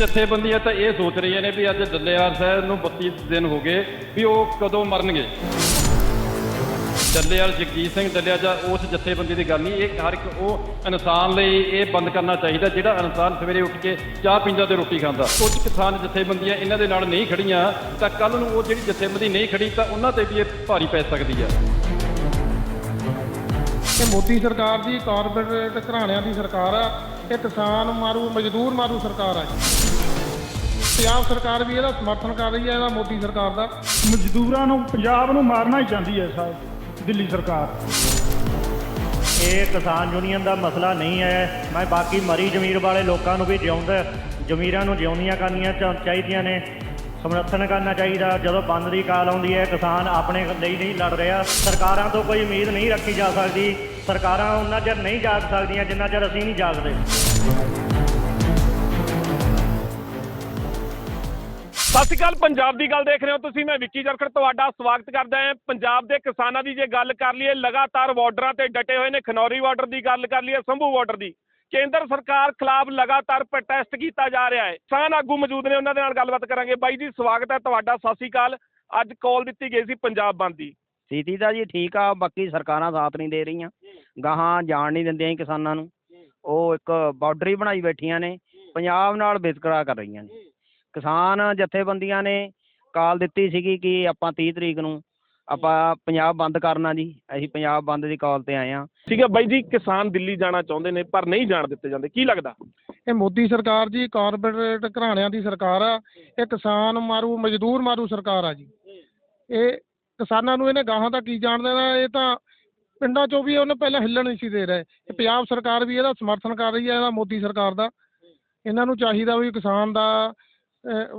ਜਥੇਬੰਦੀਆਂ ਤਾਂ ਇਹ ਸੋਚ ਰਹੀਆਂ ਨੇ ਵੀ ਅੱਜ ਡੱਲੇਵਾਲ ਸਾਹਿਬ ਨੂੰ 32 ਦਿਨ ਹੋ ਗਏ ਵੀ ਉਹ ਕਦੋਂ ਮਰਨਗੇ। ਡੱਲੇਵਾਲ ਜਗਜੀਤ ਸਿੰਘ ਡੱਲੇਵਾਲ ਜਾਂ ਉਸ ਜਥੇਬੰਦੀ ਦੀ ਗੱਲ ਨਹੀਂ, ਇਹ ਹਰ ਇੱਕ ਉਹ ਇਨਸਾਨ ਲਈ ਇਹ ਬੰਦ ਕਰਨਾ ਚਾਹੀਦਾ ਜਿਹੜਾ ਇਨਸਾਨ ਸਵੇਰੇ ਉੱਠ ਕੇ ਚਾਹ ਪੀਂਦਾ ਤੇ ਰੋਟੀ ਖਾਂਦਾ। ਕੁਝ ਕਿਸਾਨ ਜਥੇਬੰਦੀਆਂ ਇਹਨਾਂ ਦੇ ਨਾਲ ਨਹੀਂ ਖੜੀਆਂ, ਤਾਂ ਕੱਲ ਨੂੰ ਉਹ ਜਿਹੜੀ ਜਥੇਬੰਦੀ ਨਹੀਂ ਖੜੀ, ਤਾਂ ਉਹਨਾਂ ਤੇ ਵੀ ਇਹ ਭਾਰੀ ਪੈ ਸਕਦੀ ਆ। ਇਹ ਮੋਦੀ ਸਰਕਾਰ ਦੀ ਕਾਰਪੋਰੇਟ ਘਰਾਣਿਆਂ ਦੀ ਸਰਕਾਰ ਆ, ਇਹ ਕਿਸਾਨ ਮਾਰੂ, ਮਜ਼ਦੂਰ ਮਾਰੂ ਸਰਕਾਰ ਆ। ਪੰਜਾਬ ਸਰਕਾਰ ਵੀ ਇਹਦਾ ਸਮਰਥਨ ਕਰ ਰਹੀ ਹੈ ਇਹਦਾ ਮੋਦੀ ਸਰਕਾਰ ਦਾ। ਮਜ਼ਦੂਰਾਂ ਨੂੰ ਪੰਜਾਬ ਨੂੰ ਮਾਰਨਾ ਹੀ ਚਾਹੁੰਦੀ ਹੈ ਸਾਹਿਬ ਦਿੱਲੀ ਸਰਕਾਰ। ਇਹ ਕਿਸਾਨ ਯੂਨੀਅਨ ਦਾ ਮਸਲਾ ਨਹੀਂ ਹੈ। ਮੈਂ ਬਾਕੀ ਮਰੀ ਜ਼ਮੀਰ ਵਾਲੇ ਲੋਕਾਂ ਨੂੰ ਵੀ ਜਿਉਂਦਾ ਜ਼ਮੀਰਾਂ ਨੂੰ ਜਿਉਂਦੀਆਂ ਕਰਨੀਆਂ ਚਾ- ਚਾਹੀਦੀਆਂ ਨੇ। ਸਮਰਥਨ ਕਰਨਾ ਚਾਹੀਦਾ। ਜਦੋਂ ਬੰਦ ਦੀ ਕਾਲ ਆਉਂਦੀ ਹੈ ਕਿਸਾਨ ਆਪਣੇ ਲਈ ਨਹੀਂ ਲੜ ਰਿਹਾ। ਸਰਕਾਰਾਂ ਤੋਂ ਕੋਈ ਉਮੀਦ ਨਹੀਂ ਰੱਖੀ ਜਾ ਸਕਦੀ। ਸਰਕਾਰਾਂ ਉਹਨਾਂ ਚਿਰ ਨਹੀਂ ਜਾਗ ਸਕਦੀਆਂ ਜਿੰਨਾ ਚਿਰ ਅਸੀਂ ਨਹੀਂ ਜਾਗਦੇ। ਸਤਿ ਸ਼੍ਰੀ ਅਕਾਲ, ਪੰਜਾਬ ਦੀ ਗੱਲ ਦੇਖ ਰਹੇ ਹੋ ਤੁਸੀਂ, ਮੈਂ ਵਿੱਕੀ ਜਰਖੜ ਤੁਹਾਡਾ ਸਵਾਗਤ ਕਰਦਾ ਹਾਂ। ਪੰਜਾਬ ਦੇ ਕਿਸਾਨਾਂ ਦੀ ਜੇ ਗੱਲ ਕਰ ਲਈਏ, ਲਗਾਤਾਰ ਬਾਰਡਰਾਂ ਤੇ ਡਟੇ ਹੋਏ ਨੇ, ਖਨੌਰੀ ਬਾਰਡਰ ਦੀ ਗੱਲ ਕਰ ਲਈਏ, ਸੰਭੂ ਬਾਰਡਰ ਦੀ। ਕੇਂਦਰ ਸਰਕਾਰ ਖਿਲਾਫ ਲਗਾਤਾਰ ਪ੍ਰੋਟੈਸਟ ਕੀਤਾ ਜਾ ਰਿਹਾ ਹੈ। ਕਿਸਾਨ ਆਗੂ ਮੌਜੂਦ ਨੇ, ਉਹਨਾਂ ਦੇ ਨਾਲ ਗੱਲਬਾਤ ਕਰਾਂਗੇ। ਬਾਈ ਜੀ, ਸਵਾਗਤ ਹੈ ਤੁਹਾਡਾ, ਸਤਿ ਸ਼੍ਰੀ ਅਕਾਲ। ਅੱਜ ਕਾਲ ਦਿੱਤੀ ਗਈ ਸੀ ਪੰਜਾਬ ਬੰਦ ਦੀ। ਸਥਿਤੀ ਤਾਂ ਜੀ ਠੀਕ ਆ, ਬਾਕੀ ਸਰਕਾਰਾਂ ਸਾਥ ਨਹੀਂ ਦੇ ਰਹੀਆਂ। ਗਾਹਾਂ ਜਾਣ ਨਹੀਂ ਦਿੰਦੀਆਂ ਕਿਸਾਨਾਂ ਨੂੰ। ਉਹ ਇੱਕ ਬਾਰਡਰ ਹੀ ਬਣਾਈ ਬੈਠੀਆਂ ਨੇ, ਪੰਜਾਬ ਨਾਲ ਵਿਤਕਰਾ ਕਰ ਰਹੀਆਂ ਨੇ। ਕਿਸਾਨ ਜਥੇਬੰਦੀਆਂ ਨੇ ਕਾਲ ਦਿੱਤੀ ਸੀਗੀ ਕਿ ਆਪਾਂ 30 ਤਰੀਕ ਨੂੰ ਆਪਾਂ ਪੰਜਾਬ ਬੰਦ ਕਰਨਾ ਜੀ ਅਸੀਂ ਪੰਜਾਬ ਬੰਦ ਦੀ ਕਾਲ ਤੇ ਆਏ ਆ ਠੀਕ ਹੈ ਬਾਈ ਜੀ ਕਿਸਾਨ ਦਿੱਲੀ ਜਾਣਾ ਚਾਹੁੰਦੇ ਨੇ ਪਰ ਨਹੀਂ ਜਾਣ ਦਿੱਤੇ ਜਾਂਦੇ। ਕੀ ਲੱਗਦਾ? ਇਹ ਮੋਦੀ ਸਰਕਾਰ ਜੀ ਕਾਰਪੋਰੇਟ ਘਰਾਣਿਆਂ ਦੀ ਸਰਕਾਰ ਆ। ਇਹ ਕਿਸਾਨ ਮਾਰੂ ਮਜ਼ਦੂਰ ਮਾਰੂ ਸਰਕਾਰ ਆ ਜੀ। ਇਹ ਕਿਸਾਨਾਂ ਨੂੰ ਇਹਨੇ ਗਾਹਾਂ ਦਾ ਕੀ ਜਾਣ ਦੇਣਾ? ਇਹ ਤਾਂ ਪਿੰਡਾਂ ਚੋਂ ਵੀ ਉਹਨੇ ਪਹਿਲਾਂ ਹਿੱਲਣ ਨਹੀਂ ਸੀ ਦੇ ਰਹੇ। ਇਹ ਪੰਜਾਬ ਸਰਕਾਰ ਵੀ ਇਹਦਾ ਸਮਰਥਨ ਕਰ ਰਹੀ ਹੈ ਇਹਦਾ ਮੋਦੀ ਸਰਕਾਰ ਦਾ। ਇਹਨਾਂ ਨੂੰ ਚਾਹੀਦਾ ਵੀ ਕਿਸਾਨ ਦਾ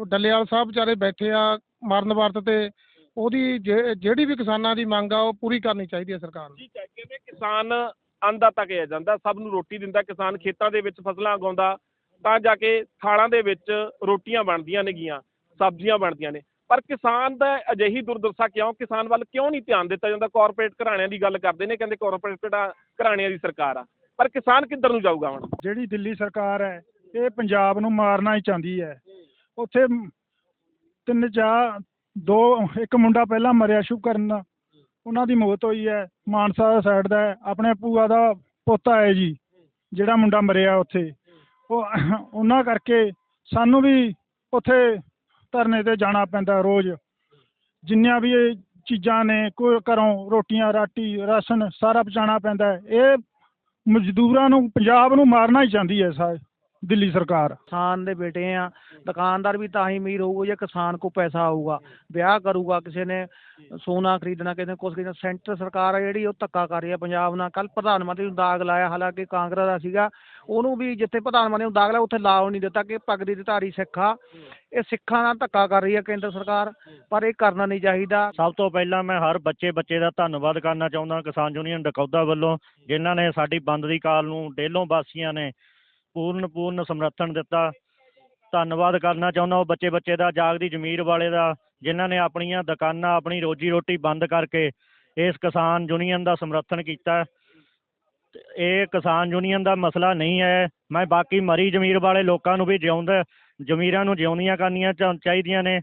ਡੱਲੇਵਾਲ ਸਾਹਿਬ ਵਿਚਾਰੇ ਬੈਠੇ ਆ ਮਰਨ ਵਰਤ ਤੇ ਉਹਦੀ ਜੇ- ਜਿਹੜੀ ਵੀ ਕਿਸਾਨਾਂ ਦੀ ਮੰਗ ਆ ਉਹ ਪੂਰੀ ਕਰਨੀ ਚਾਹੀਦੀ ਹੈ ਸਰਕਾਰ ਨੂੰ। ਠੀਕ ਹੈ ਕਹਿੰਦੇ ਕਿਸਾਨ ਅੰਨਦਾਤਾ ਕਿਹਾ ਜਾਂਦਾ ਸਭ ਨੂੰ ਰੋਟੀ ਦਿੰਦਾ ਕਿਸਾਨ ਖੇਤਾਂ ਦੇ ਵਿੱਚ ਫਸਲਾਂ ਉਗਾਉਂਦਾ ਤਾਂ ਜਾ ਕੇ ਥਾਲਾਂ ਦੇ ਵਿੱਚ ਰੋਟੀਆਂ ਬਣਦੀਆਂ ਨੇਗੀਆਂ ਸਬਜ਼ੀਆਂ ਬਣਦੀਆਂ ਨੇ। ਪਰ ਕਿਸਾਨ ਦਾ ਅਜਿਹੀ ਦੁਰਦਸ਼ਾ ਕਿਉਂ ਕਿਸਾਨ ਵੱਲ ਕਿਉਂ ਨਹੀਂ ਧਿਆਨ ਦਿੱਤਾ ਜਾਂਦਾ? ਕਾਰਪੋਰੇਟ ਘਰਾਣਿਆਂ ਦੀ ਗੱਲ ਕਰਦੇ ਨੇ ਕਹਿੰਦੇ ਕਾਰਪੋਰੇਟ ਘਰਾਣਿਆਂ ਦੀ ਸਰਕਾਰ ਆ। ਪਰ ਕਿਸਾਨ ਕਿੱਧਰ ਨੂੰ ਜਾਊਗਾ ਹੁਣ? ਜਿਹੜੀ ਦਿੱਲੀ ਸਰਕਾਰ ਹੈ ਇਹ ਪੰਜਾਬ ਨੂੰ ਮਾਰਨਾ ਹੀ ਚਾਹੁੰਦੀ ਹੈ। ਉੱਥੇ ਤਿੰਨ ਚਾਰ, ਦੋ, ਇੱਕ ਮੁੰਡਾ ਪਹਿਲਾਂ ਮਰਿਆ ਸ਼ੁਭ ਸ਼ੁਕਰਨ ਉਹਨਾਂ ਦੀ ਮੌਤ ਹੋਈ ਹੈ, ਮਾਨਸਾ ਸਾਈਡ ਦਾ ਹੈ। ਆਪਣੇ ਭੂਆ ਦਾ ਪੋਤਾ ਹੈ ਜੀ, ਜਿਹੜਾ ਮੁੰਡਾ ਮਰਿਆ ਉੱਥੇ ਉਹ ਉਹਨਾਂ ਕਰਕੇ ਸਾਨੂੰ ਵੀ ਉੱਥੇ ਧਰਨੇ ਤੇ ਜਾਣਾ ਪੈਂਦਾ ਰੋਜ਼ ਜਿੰਨੀਆਂ ਵੀ ਇਹ ਚੀਜ਼ਾਂ ਨੇ, ਕੋਈ ਘਰੋਂ ਰੋਟੀਆਂ, ਰਾਟੀ, ਰਾਸ਼ਨ ਸਾਰਾ ਪਹੁੰਚਾਉਣਾ ਪੈਂਦਾ ਹੈ। ਇਹ ਮਜ਼ਦੂਰਾਂ ਨੂੰ, ਪੰਜਾਬ ਨੂੰ ਮਾਰਨਾ ਹੀ ਚਾਹੁੰਦੀ ਹੈ ਸਾ ਦਿੱਲੀ ਸਰਕਾਰ। ਕਿਸਾਨ ਦੇ ਬੇਟੇ ਆ ਦੁਕਾਨਦਾਰ ਵੀ ਤਾਂ ਹੀ ਅਮੀਰ ਹੋਊਗਾ ਜੇ ਕਿਸਾਨ ਕੋ ਪੈਸਾ ਆਊਗਾ। ਵਿਆਹ ਕਰੂਗਾ ਕਿਸੇ ਨੇ ਸੋਨਾ ਖਰੀਦਣਾ ਕਿਸੇ ਨੇ ਕੁਛ ਖਰੀਦਣਾ ਸੈਂਟਰ ਸਰਕਾਰ ਆ ਜਿਹੜੀ ਉਹ ਧੱਕਾ ਕਰ ਰਹੀ ਹੈ ਪੰਜਾਬ ਨਾਲ। ਕੱਲ ਪ੍ਰਧਾਨ ਮੰਤਰੀ ਨੂੰ ਦਾਗ ਲਾਇਆ ਹਾਲਾਂਕਿ ਕਾਂਗਰਸ ਦਾ ਸੀਗਾ ਉਹਨੂੰ ਵੀ ਜਿੱਥੇ ਪ੍ਰਧਾਨ ਮੰਤਰੀ ਨੂੰ ਦਾਗ ਲਾਇਆ ਉੱਥੇ ਲਾਉ ਨਹੀਂ ਦਿੱਤਾ ਕਿ ਪਗੜੀ ਦੀ ਧਾਰੀ ਸਿੱਖ ਆ। ਇਹ ਸਿੱਖਾਂ ਨਾਲ ਧੱਕਾ ਕਰ ਰਹੀ ਹੈ ਕੇਂਦਰ ਸਰਕਾਰ ਪਰ ਇਹ ਕਰਨਾ ਨਹੀਂ ਚਾਹੀਦਾ। ਸਭ ਤੋਂ ਪਹਿਲਾਂ ਮੈਂ ਹਰ ਬੱਚੇ ਬੱਚੇ ਦਾ ਧੰਨਵਾਦ ਕਰਨਾ ਚਾਹੁੰਦਾ ਕਿਸਾਨ ਯੂਨੀਅਨ ਡਕੌਦਾ ਵੱਲੋਂ ਜਿਨ੍ਹਾਂ ਨੇ ਸਾਡੀ ਬੰਦ ਦੀ ਕਾਲ ਨੂੰ ਡੇਲੋਂ ਵਾਸੀਆਂ ਨੇ ਪੂਰਨ ਪੂਰਨ ਸਮਰਥਨ ਦਿੱਤਾ। ਧੰਨਵਾਦ ਕਰਨਾ ਚਾਹੁੰਦਾ ਉਹ ਬੱਚੇ ਬੱਚੇ ਦਾ, ਜਾਗਦੀ ਜ਼ਮੀਰ ਵਾਲੇ ਦਾ, ਜਿਨ੍ਹਾਂ ਨੇ ਆਪਣੀਆਂ ਦੁਕਾਨਾਂ, ਆਪਣੀ ਰੋਜੀ ਰੋਟੀ ਬੰਦ ਕਰਕੇ ਇਸ ਕਿਸਾਨ ਯੂਨੀਅਨ ਦਾ ਸਮਰਥਨ ਕੀਤਾ। ਇਹ ਕਿਸਾਨ ਯੂਨੀਅਨ ਦਾ ਮਸਲਾ ਨਹੀਂ ਹੈ। ਮੈਂ ਬਾਕੀ ਮਰੀ ਜ਼ਮੀਰ ਵਾਲੇ ਲੋਕਾਂ ਨੂੰ ਵੀ ਜਿਉਂਦਾ, ਜ਼ਮੀਰਾਂ ਨੂੰ ਜਿਉਂਦੀਆਂ ਕਰਨੀਆਂ ਚਾ- ਚਾਹੀਦੀਆਂ ਨੇ।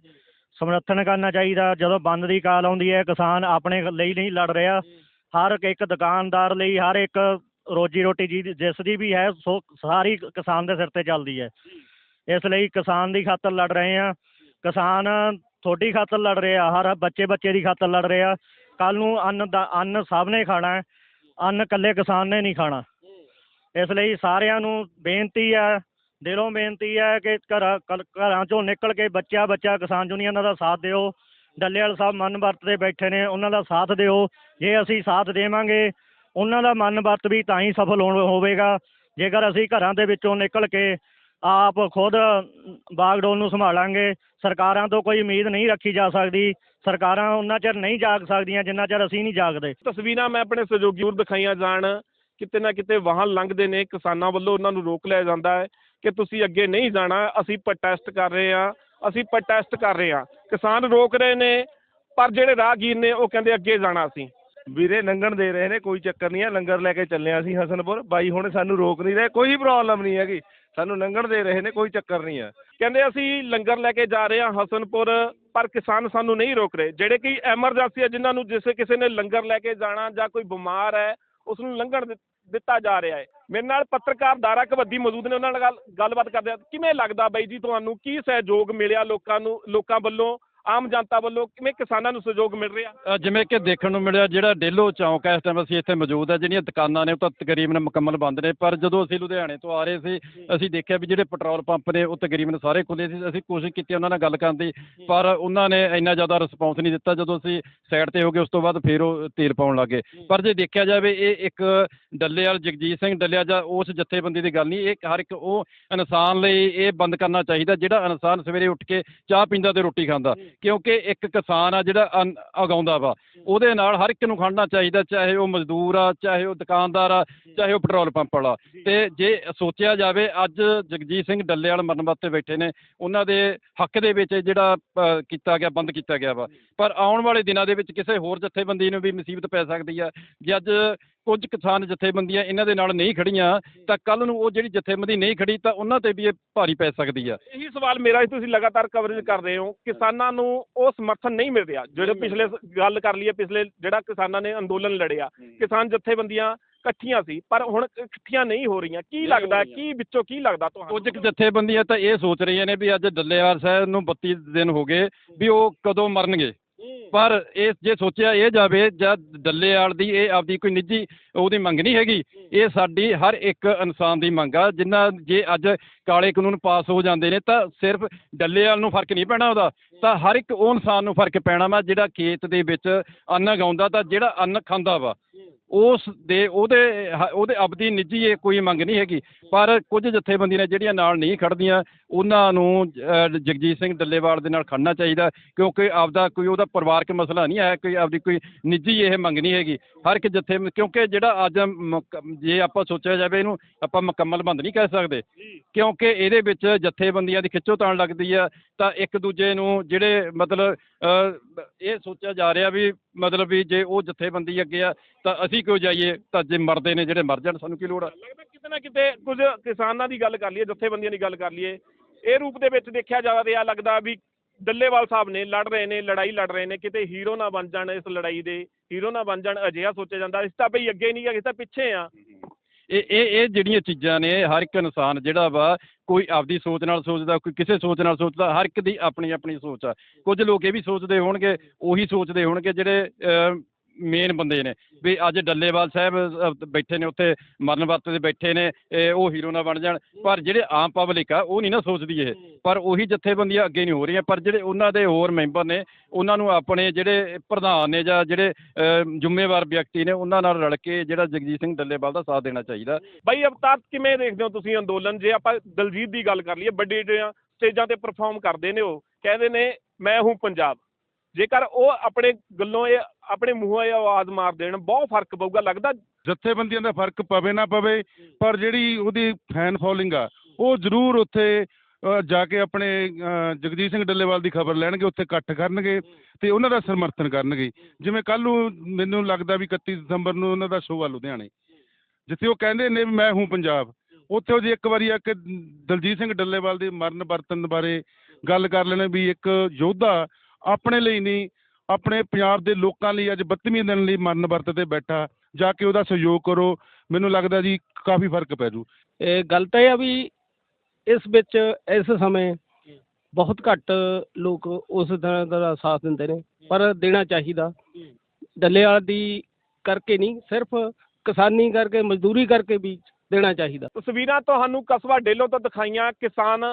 ਸਮਰਥਨ ਕਰਨਾ ਚਾਹੀਦਾ। ਜਦੋਂ ਬੰਦ ਦੀ ਕਾਲ ਆਉਂਦੀ ਹੈ, ਕਿਸਾਨ ਆਪਣੇ ਲਈ ਨਹੀਂ ਲੜ ਰਿਹਾ। ਹਰ ਇੱਕ ਦੁਕਾਨਦਾਰ ਲਈ, ਹਰ ਇੱਕ ਰੋਜੀ ਰੋਟੀ ਜੀ ਜਿਸ ਦੀ ਵੀ ਹੈ, ਸੋ ਸਾਰੀ ਕਿਸਾਨ ਦੇ ਸਿਰ ਤੇ ਚੱਲਦੀ ਹੈ। ਇਸ ਲਈ ਕਿਸਾਨ ਦੀ ਖਾਤਰ ਲੜ ਰਹੇ ਆ ਕਿਸਾਨ ਤੁਹਾਡੀ ਖਾਤਰ ਲੜ ਰਹੇ ਆ ਹਰ ਬੱਚੇ ਬੱਚੇ ਦੀ ਖਾਤਰ ਲੜ ਰਹੇ। ਆ ਕੱਲ ਨੂੰ ਅੰਨ ਦਾ, ਅੰਨ ਸਭ ਨੇ ਖਾਣਾ ਹੈ, ਅੰਨ ਇਕੱਲੇ ਕਿਸਾਨ ਨੇ ਨਹੀਂ ਖਾਣਾ। ਇਸ ਲਈ ਸਾਰਿਆਂ ਨੂੰ ਬੇਨਤੀ ਹੈ, ਦਿਲੋਂ ਬੇਨਤੀ ਹੈ ਕਿ ਘਰਾਂ, ਕਲ- ਘਰਾਂ ਚੋਂ ਨਿਕਲ ਕੇ ਬੱਚਾ ਬੱਚਾ ਕਿਸਾਨ ਯੂਨੀਅਨਾਂ ਦਾ ਸਾਥ ਦਿਓ। ਡੱਲੇਵਾਲ ਸਾਹਿਬ ਮਨ ਵਰਤਦੇ ਬੈਠੇ ਨੇ, ਉਹਨਾਂ ਦਾ ਸਾਥ ਦਿਓ। ਜੇ ਅਸੀਂ ਸਾਥ ਦੇਵਾਂਗੇ ਉਹਨਾਂ ਦਾ ਮਨ ਵਰਤ ਵੀ ਤਾਂ ਹੀ ਸਫਲ ਹੋਣ- ਹੋਵੇਗਾ। ਜੇਕਰ ਅਸੀਂ ਘਰਾਂ ਦੇ ਵਿੱਚੋਂ ਨਿਕਲ ਕੇ ਆਪ ਖੁਦ ਬਾਗਡੋਲ ਨੂੰ ਸੰਭਾਲਾਂਗੇ, ਸਰਕਾਰਾਂ ਤੋਂ ਕੋਈ ਉਮੀਦ ਨਹੀਂ ਰੱਖੀ ਜਾ ਸਕਦੀ। ਸਰਕਾਰਾਂ ਉਹਨਾਂ ਚਿਰ ਨਹੀਂ ਜਾਗ ਸਕਦੀਆਂ ਜਿੰਨਾ ਚਿਰ ਅਸੀਂ ਨਹੀਂ ਜਾਗਦੇ। ਤਸਵੀਰਾਂ ਮੈਂ ਆਪਣੇ ਸਹਿਯੋਗੀ ਨੂੰ ਦਿਖਾਈਆਂ ਜਾਣ, ਕਿਤੇ ਨਾ ਕਿਤੇ ਵਾਹਨ ਲੰਘਦੇ ਨੇ, ਕਿਸਾਨਾਂ ਵੱਲੋਂ ਉਹਨਾਂ ਨੂੰ ਰੋਕ ਲਿਆ ਜਾਂਦਾ ਹੈ ਕਿ ਤੁਸੀਂ ਅੱਗੇ ਨਹੀਂ ਜਾਣਾ, ਅਸੀਂ ਪ੍ਰੋਟੈਸਟ ਕਰ ਰਹੇ ਹਾਂ, ਅਸੀਂ ਪ੍ਰੋਟੈਸਟ ਕਰ ਰਹੇ ਹਾਂ। ਕਿਸਾਨ ਰੋਕ ਰਹੇ ਨੇ, ਪਰ ਜਿਹੜੇ ਰਾਹਗੀਰ ਨੇ ਉਹ ਕਹਿੰਦੇ ਅੱਗੇ ਜਾਣਾ ਅਸੀਂ। ਵੀਰੇ ਲੰਘਣ ਦੇ ਰਹੇ ਨੇ, ਕੋਈ ਚੱਕਰ ਨਹੀਂ ਹੈ ਲੰਗਰ ਲੈ ਕੇ ਚੱਲੇ ਹਾਂ ਅਸੀਂ ਹਸਨਪੁਰ। ਬਾਈ ਹੁਣ ਸਾਨੂੰ ਰੋਕ ਨਹੀਂ ਰਹੇ, ਕੋਈ ਪ੍ਰੋਬਲਮ ਨਹੀਂ ਹੈਗੀ। ਸਾਨੂੰ ਲੰਘਣ ਦੇ ਰਹੇ ਨੇ, ਕੋਈ ਚੱਕਰ ਨਹੀਂ ਹੈ ਕਹਿੰਦੇ ਅਸੀਂ ਲੰਗਰ ਲੈ ਕੇ ਜਾ ਰਹੇ ਹਾਂ ਹਸਨਪੁਰ, ਪਰ ਕਿਸਾਨ ਸਾਨੂੰ ਨਹੀਂ ਰੋਕ ਰਹੇ। ਜਿਹੜੇ ਕਿ ਐਮਰਜੈਂਸੀ ਹੈ ਜਿਨ੍ਹਾਂ ਨੂੰ ਜਿਸੇ ਕਿਸੇ ਨੇ ਲੰਗਰ ਲੈ ਕੇ ਜਾਣਾ ਜਾਂ ਕੋਈ ਬਿਮਾਰ ਹੈ ਉਸ ਨੂੰ ਲੰਘਣ ਦਿੱ- ਦਿੱਤਾ ਜਾ ਰਿਹਾ ਹੈ। ਮੇਰੇ ਨਾਲ ਪੱਤਰਕਾਰ ਦਾਰਾ ਕਬੱਦੀ ਮੌਜੂਦ ਨੇ, ਉਹਨਾਂ ਨਾਲ ਗੱਲ ਗੱਲਬਾਤ ਕਰਦੇ ਆ। ਕਿਵੇਂ ਲੱਗਦਾ ਬਾਈ ਜੀ ਤੁਹਾਨੂੰ? ਕੀ ਸਹਿਯੋਗ ਮਿਲਿਆ ਲੋਕਾਂ ਨੂੰ, ਲੋਕਾਂ ਵੱਲੋਂ? ਆਮ ਜਨਤਾ ਵੱਲੋਂ ਕਿਵੇਂ ਕਿਸਾਨਾਂ ਨੂੰ ਸਹਿਯੋਗ ਮਿਲ ਰਿਹਾ? ਜਿਵੇਂ ਕਿ ਦੇਖਣ ਨੂੰ ਮਿਲਿਆ ਜਿਹੜਾ ਡੇਲੋ ਚੌਂਕ ਹੈ ਇਸ ਟਾਈਮ ਅਸੀਂ ਇੱਥੇ ਮੌਜੂਦ ਹੈ ਜਿਹੜੀਆਂ ਦੁਕਾਨਾਂ ਨੇ ਉਹ ਤਾਂ ਤਕਰੀਬਨ ਮੁਕੰਮਲ ਬੰਦ ਨੇ ਪਰ ਜਦੋਂ ਅਸੀਂ ਲੁਧਿਆਣੇ ਤੋਂ ਆ ਰਹੇ ਸੀ ਅਸੀਂ ਦੇਖਿਆ ਵੀ ਜਿਹੜੇ ਪੈਟਰੋਲ ਪੰਪ ਨੇ ਉਹ ਤਕਰੀਬਨ ਸਾਰੇ ਖੁੱਲੇ ਸੀ ਅਸੀਂ ਕੋਸ਼ਿਸ਼ ਕੀਤੀ ਉਹਨਾਂ ਨਾਲ ਗੱਲ ਕਰਨ ਦੀ ਪਰ ਉਹਨਾਂ ਨੇ ਇੰਨਾ ਜ਼ਿਆਦਾ ਰਿਸਪੌਂਸ ਨਹੀਂ ਦਿੱਤਾ। ਜਦੋਂ ਅਸੀਂ ਸਾਈਡ ਤੇ ਹੋ ਗਏ ਉਸ ਤੋਂ ਬਾਅਦ ਫਿਰ ਉਹ ਤੇਲ ਪਾਉਣ ਲੱਗੇ ਪਰ ਜੇ ਦੇਖਿਆ ਜਾਵੇ ਇਹ ਇੱਕ ਡੱਲੇਵਾਲ ਜਗਜੀਤ ਸਿੰਘ ਡੱਲਿਆ ਜਾਂ ਉਸ ਜਥੇਬੰਦੀ ਦੀ ਗੱਲ ਨਹੀਂ ਇਹ ਹਰ ਇੱਕ ਉਹ ਇਨਸਾਨ ਲਈ ਇਹ ਬੰਦ ਕਰਨਾ ਚਾਹੀਦਾ ਜਿਹੜਾ ਇਨਸਾਨ ਸਵੇਰੇ ਉੱਠ ਕੇ ਚਾਹ ਪੀਂਦਾ ਤੇ ਰੋਟੀ ਖਾਂਦਾ। ਕਿਉਂਕਿ ਇੱਕ ਕਿਸਾਨ ਆ ਜਿਹੜਾ ਅੰਨ ਉਗਾਉਂਦਾ ਵਾ, ਉਹਦੇ ਨਾਲ ਹਰ ਇੱਕ ਨੂੰ ਖੜਨਾ ਚਾਹੀਦਾ, ਚਾਹੇ ਉਹ ਮਜ਼ਦੂਰ ਆ, ਚਾਹੇ ਉਹ ਦੁਕਾਨਦਾਰ ਆ, ਚਾਹੇ ਉਹ ਪੈਟਰੋਲ ਪੰਪ ਵਾਲਾ। ਤੇ ਜੇ ਸੋਚਿਆ ਜਾਵੇ, ਅੱਜ ਜਗਜੀਤ ਸਿੰਘ ਡੱਲੇ ਵਾਲ ਮਰਨ ਵਾਸਤੇ ਬੈਠੇ ਨੇ, ਉਹਨਾਂ ਦੇ ਹੱਕ ਦੇ ਵਿੱਚ ਜਿਹੜਾ ਕੀਤਾ ਗਿਆ, ਬੰਦ ਕੀਤਾ ਗਿਆ ਵਾ। ਪਰ ਆਉਣ ਵਾਲੇ ਦਿਨਾਂ ਦੇ ਵਿੱਚ ਕਿਸੇ ਹੋਰ ਜਥੇਬੰਦੀ ਨੂੰ ਵੀ ਮੁਸੀਬਤ ਪੈ ਸਕਦੀ ਆ। ਜੇ ਅੱਜ ਕੁਝ ਕਿਸਾਨ ਜਥੇਬੰਦੀਆਂ ਇਹਨਾਂ ਦੇ ਨਾਲ ਨਹੀਂ ਖੜੀਆਂ ਤਾਂ ਕੱਲ ਨੂੰ ਉਹ ਜਿਹੜੀ ਜਥੇਬੰਦੀ ਨਹੀਂ ਖੜੀ ਤਾਂ ਉਹਨਾਂ ਤੇ ਵੀ ਇਹ ਭਾਰੀ ਪੈ ਸਕਦੀ ਆ। ਇਹੀ ਸਵਾਲ ਮੇਰਾ ਤੁਸੀਂ ਲਗਾਤਾਰ ਕਵਰੇਜ ਕਰ ਰਹੇ ਹੋ। ਕਿਸਾਨਾਂ ਨੂੰ ਉਹ ਸਮਰਥਨ ਨਹੀਂ ਮਿਲ ਰਿਹਾ। ਜਿਹੜੇ ਪਿਛਲੇ ਗੱਲ ਕਰ ਲਈਏ ਪਿਛਲੇ ਜਿਹੜਾ ਕਿਸਾਨਾਂ ਨੇ ਅੰਦੋਲਨ ਲੜਿਆ ਕਿਸਾਨ ਜਥੇਬੰਦੀਆਂ ਇਕੱਠੀਆਂ ਸੀ ਪਰ ਹੁਣ ਇਕੱਠੀਆਂ ਨਹੀਂ ਹੋ ਰਹੀਆਂ। ਕੀ ਲੱਗਦਾ ਕੀ ਵਿੱਚੋਂ ਕੀ ਲੱਗਦਾ ਤੁਹਾਨੂੰ? ਕੁਝ ਜਥੇਬੰਦੀਆਂ ਤਾਂ ਇਹ ਸੋਚ ਰਹੀਆਂ ਨੇ ਵੀ ਅੱਜ ਡੱਲੇਵਾਲ ਸਾਹਿਬ ਨੂੰ 32 ਦਿਨ ਹੋ ਗਏ ਵੀ ਉਹ ਕਦੋਂ ਮਰਨਗੇ? ਪਰ ਇਹ ਜੇ ਸੋਚਿਆ ਇਹ ਜਾਵੇ ਜਦ ਡੱਲੇਵਾਲ ਦੀ ਇਹ ਆਪਦੀ ਕੋਈ ਨਿੱਜੀ ਉਹਦੀ ਮੰਗ ਨਹੀਂ ਹੈਗੀ। ਇਹ ਸਾਡੀ ਹਰ ਇੱਕ ਇਨਸਾਨ ਦੀ ਮੰਗ ਆ। ਜਿੰਨਾ ਜੇ ਅੱਜ ਕਾਲੇ ਕਾਨੂੰਨ ਪਾਸ ਹੋ ਜਾਂਦੇ ਨੇ, ਤਾਂ ਸਿਰਫ ਡੱਲੇਵਾਲ ਨੂੰ ਫ਼ਰਕ ਨਹੀਂ ਪੈਣਾ ਉਹਦਾ। ਤਾਂ ਹਰ ਇੱਕ ਉਹ ਇਨਸਾਨ ਨੂੰ ਫ਼ਰਕ ਪੈਣਾ ਵਾ ਜਿਹੜਾ ਖੇਤ ਦੇ ਵਿੱਚ ਅੰਨ ਗਾਉਂਦਾ, ਤਾਂ ਜਿਹੜਾ ਅੰਨ ਖਾਂਦਾ ਵਾ। ਉਸ ਦੇ, ਉਹਦੇ, ਹ- ਉਹਦੇ ਆਪਦੀ ਨਿੱਜੀ ਇਹ ਕੋਈ ਮੰਗ ਨਹੀਂ ਹੈਗੀ। ਪਰ ਕੁਝ ਜਥੇਬੰਦੀਆਂ ਨੇ ਜਿਹੜੀਆਂ ਨਾਲ ਨਹੀਂ ਖੜਦੀਆਂ, ਉਹਨਾਂ ਨੂੰ ਜਗਜੀਤ ਸਿੰਘ ਡੱਲੇਵਾਲ ਦੇ ਨਾਲ ਖੜਨਾ ਚਾਹੀਦਾ, ਕਿਉਂਕਿ ਆਪਦਾ ਕੋਈ ਉਹਦਾ ਪਰਿਵਾਰਕ ਮਸਲਾ ਨਹੀਂ ਹੈ, ਕੋਈ ਆਪਦੀ ਕੋਈ ਨਿੱਜੀ ਇਹ ਮੰਗ ਨਹੀਂ ਹੈਗੀ। ਹਰ ਇੱਕ ਜਥੇ, ਕਿਉਂਕਿ ਜਿਹੜਾ ਅੱਜ ਜੇ ਆਪਾਂ ਸੋਚਿਆ ਜਾਵੇ ਇਹਨੂੰ, ਆਪਾਂ ਮੁਕੰਮਲ ਬੰਦ ਨਹੀਂ ਕਹਿ ਸਕਦੇ। ਕਿਉਂਕਿ ਇਹਦੇ ਵਿੱਚ ਜਥੇਬੰਦੀਆਂ ਦੀ ਖਿੱਚੋਤਾਣ ਲੱਗਦੀ ਆ, ਤਾਂ ਇੱਕ ਦੂਜੇ ਨੂੰ ਜਿਹੜੇ ਮਤਲਬ ਇਹ ਸੋਚਿਆ ਜਾ ਰਿਹਾ ਵੀ ਮਤਲਬ ਵੀ ਜੇ ਉਹ ਜਥੇਬੰਦੀ ਅੱਗੇ ਆ, ਤਾਂ ਅਸੀਂ ਕਿਉਂ ਜਾਈਏ? ਤਾਂ ਜੇ ਮਰਦੇ ਨੇ, ਜਿਹੜੇ ਮਰ ਜਾਣ, ਸਾਨੂੰ ਕੀ ਲੋੜ ਆ? ਲੱਗਦਾ ਕਿਤੇ ਨਾ ਕਿਤੇ ਕੁਝ ਕਿਸਾਨਾਂ ਦੀ ਗੱਲ ਕਰ ਲਈਏ, ਜਥੇਬੰਦੀਆਂ ਦੀ ਗੱਲ ਕਰ ਲਈਏ, ਇਹ ਰੂਪ ਦੇ ਵਿੱਚ ਦੇਖਿਆ ਜਾ ਰਿਹਾ ਲੱਗਦਾ ਵੀ ਡੱਲੇਵਾਲ ਸਾਹਿਬ ਨੇ ਲੜ ਰਹੇ ਨੇ, ਲੜਾਈ ਲੜ ਰਹੇ ਨੇ, ਕਿਤੇ ਹੀਰੋ ਨਾ ਬਣ ਜਾਣ ਇਸ ਲੜਾਈ ਦੇ, ਹੀਰੋ ਨਾ ਬਣ ਜਾਣ ਅਜਿਹਾ ਸੋਚਿਆ ਜਾਂਦਾ, ਇਸ ਤਾਂ ਭਈ ਅੱਗੇ ਨਹੀਂ ਆ ਇਸ ਤਾਂ ਪਿੱਛੇ ਆ। ਇਹ ਇਹ ਇਹ ਜਿਹੜੀਆਂ ਚੀਜ਼ਾਂ ਨੇ ਹਰ ਇੱਕ ਇਨਸਾਨ ਜਿਹੜਾ ਵਾ ਕੋਈ ਆਪਦੀ ਸੋਚ ਨਾਲ ਸੋਚਦਾ, ਕੋਈ ਕਿਸੇ ਸੋਚ ਨਾਲ ਸੋਚਦਾ, ਹਰ ਇੱਕ ਦੀ ਆਪਣੀ ਆਪਣੀ ਸੋਚ ਆ। ਕੁਝ ਲੋਕ ਇਹ ਵੀ ਸੋਚਦੇ ਹੋਣਗੇ, ਉਹੀ ਸੋਚਦੇ ਹੋਣਗੇ ਜਿਹੜੇ ਮੇਨ ਬੰਦੇ ਨੇ। ਵੀ ਅੱਜ ਡੱਲੇਵਾਲ ਸਾਹਿਬ ਬੈਠੇ ਨੇ ਉੱਥੇ, ਮਰਨ ਵਰਤ ਤੇ ਬੈਠੇ ਨੇ ਉਹ ਹੀਰੋ ਨਾ ਬਣ ਜਾਣ। ਪਰ ਜਿਹੜੇ ਆਮ ਪਬਲਿਕ ਆ, ਉਹ ਨਹੀਂ ਨਾ ਸੋਚਦੀ ਇਹ। ਪਰ ਉਹੀ ਜਥੇਬੰਦੀਆਂ ਅੱਗੇ ਨਹੀਂ ਹੋ ਰਹੀਆਂ। ਪਰ ਜਿਹੜੇ ਉਹਨਾਂ ਦੇ ਹੋਰ ਮੈਂਬਰ ਨੇ, ਉਹਨਾਂ ਨੂੰ ਆਪਣੇ ਜਿਹੜੇ ਪ੍ਰਧਾਨ ਨੇ ਜਾਂ ਜਿਹੜੇ ਜ਼ਿੰਮੇਵਾਰ ਵਿਅਕਤੀ ਨੇ, ਉਹਨਾਂ ਨਾਲ ਰਲ ਕੇ ਜਿਹੜਾ ਜਗਜੀਤ ਸਿੰਘ ਡੱਲੇਵਾਲ ਦਾ ਸਾਥ ਦੇਣਾ ਚਾਹੀਦਾ। ਬਾਈ ਅਵਤਾਰ ਕਿਵੇਂ ਦੇਖਦੇ ਹੋ ਤੁਸੀਂ ਅੰਦੋਲਨ? ਜੇ ਆਪਾਂ ਦਲਜੀਤ ਦੀ ਗੱਲ ਕਰ ਲਈਏ, ਵੱਡੇ ਜਿਹੜੀਆਂ ਸਟੇਜਾਂ ਤੇ ਪਰਫਾਰਮ ਕਰਦੇ ਨੇ ਉਹ। ਕਹਿੰਦੇ ਨੇ, ਮੈਂ ਹੂੰ ਪੰਜਾਬ। ਜੇਕਰ ਉਹ ਆਪਣੇ ਗੱਲੋਂ ਇਹ ਆਪਣੇ ਮੂੰਹੋਂ ਇਹ ਆਵਾਜ਼ ਮਾਰ ਦੇਣ ਬਹੁਤ ਫ਼ਰਕ ਪਊਗਾ ਲੱਗਦਾ ਜਥੇਬੰਦੀਆਂ ਦਾ ਫ਼ਰਕ ਪਵੇ ਨਾ ਪਵੇ ਪਰ ਜਿਹੜੀ ਉਹਦੀ ਫੈਨ ਫੋਲੋਇੰਗ ਆ ਉਹ ਜ਼ਰੂਰ ਉੱਥੇ ਜਾ ਕੇ ਆਪਣੇ ਜਗਜੀਤ ਸਿੰਘ ਡੱਲੇਵਾਲ ਦੀ ਖਬਰ ਲੈਣਗੇ ਉੱਥੇ ਇਕੱਠ ਕਰਨਗੇ ਤੇ ਉਹਨਾਂ ਦਾ ਸਮਰਥਨ ਕਰਨਗੇ। ਜਿਵੇਂ ਕੱਲ ਨੂੰ ਮੈਨੂੰ ਲੱਗਦਾ ਵੀ 31 ਦਸੰਬਰ ਨੂੰ ਉਹਨਾਂ ਦਾ ਸ਼ੋਅ ਆ ਲੁਧਿਆਣੇ। ਜਿੱਥੇ ਉਹ ਕਹਿੰਦੇ ਨੇ ਵੀ ਮੈਂ ਹੂੰ ਪੰਜਾਬ। ਉੱਥੇ ਉਹ ਜੇ ਇੱਕ ਵਾਰੀ ਆ ਕੇ ਦਲਜੀਤ ਸਿੰਘ ਡੱਲੇਵਾਲ ਦੇ ਮਰਨ ਵਰਤਨ ਬਾਰੇ ਗੱਲ ਕਰ ਲੈਣ ਵੀ ਇੱਕ ਯੋਧਾ ਆਪਣੇ ਲਈ ਨਹੀਂ ਆਪਣੇ ਪੰਜਾਬ ਦੇ ਲੋਕਾਂ ਲਈ ਅੱਜ 32ਵੇਂ ਦਿਨ ਲਈ ਮਰਨ ਵਰਤ ਤੇ ਬੈਠਾ ਜਾ ਕੇ ਉਹਦਾ ਸਹਿਯੋਗ ਕਰੋ ਮੈਨੂੰ ਲੱਗਦਾ ਜੀ ਕਾਫੀ ਫ਼ਰਕ ਪੈ ਜੂ। ਇਹ ਗੱਲ ਤਾਂ ਇਹ ਆ ਵੀ ਇਸ ਵਿੱਚ ਇਸ ਸਮੇਂ ਬਹੁਤ ਘੱਟ ਲੋਕ ਉਸ ਤਰ੍ਹਾਂ ਦਾ ਸਾਥ ਦਿੰਦੇ ਨੇ ਪਰ ਦੇਣਾ ਚਾਹੀਦਾ। ਡੱਲੇਵਾਲ ਦੀ ਕਰਕੇ ਨਹੀਂ ਸਿਰਫ ਕਿਸਾਨੀ ਕਰਕੇ ਮਜ਼ਦੂਰੀ ਕਰਕੇ ਵੀ ਦੇਣਾ ਚਾਹੀਦਾ। ਤਸਵੀਰਾਂ ਤੁਹਾਨੂੰ ਕਸਬਾ ਡੇਲੋ ਤੋਂ ਦਿਖਾਈਆਂ ਕਿਸਾਨ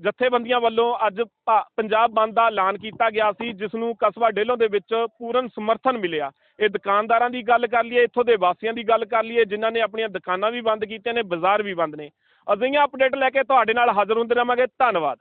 ਜਥੇਬੰਦੀਆਂ ਵੱਲੋਂ ਅੱਜ ਭਾ- ਪੰਜਾਬ ਬੰਦ ਦਾ ਐਲਾਨ ਕੀਤਾ ਗਿਆ ਸੀ ਜਿਸ ਨੂੰ ਕਸਬਾ ਡੇਲੋ ਦੇ ਵਿੱਚ ਪੂਰਨ ਸਮਰਥਨ ਮਿਲਿਆ। ਇਹ ਦੁਕਾਨਦਾਰਾਂ ਦੀ ਗੱਲ ਕਰ ਲਈਏ, ਇੱਥੋਂ ਦੇ ਵਾਸੀਆਂ ਦੀ ਗੱਲ ਕਰ ਲਈਏ, ਜਿਨ੍ਹਾਂ ਨੇ ਆਪਣੀਆਂ ਦੁਕਾਨਾਂ ਵੀ ਬੰਦ ਕੀਤੀਆਂ ਨੇ, ਬਾਜ਼ਾਰ ਵੀ ਬੰਦ ਨੇ। ਅਜਿਹੀਆਂ ਅਪਡੇਟ ਲੈ ਕੇ ਤੁਹਾਡੇ ਨਾਲ ਹਾਜ਼ਰ ਹੁੰਦੇ ਰਹਾਂਗੇ। ਧੰਨਵਾਦ।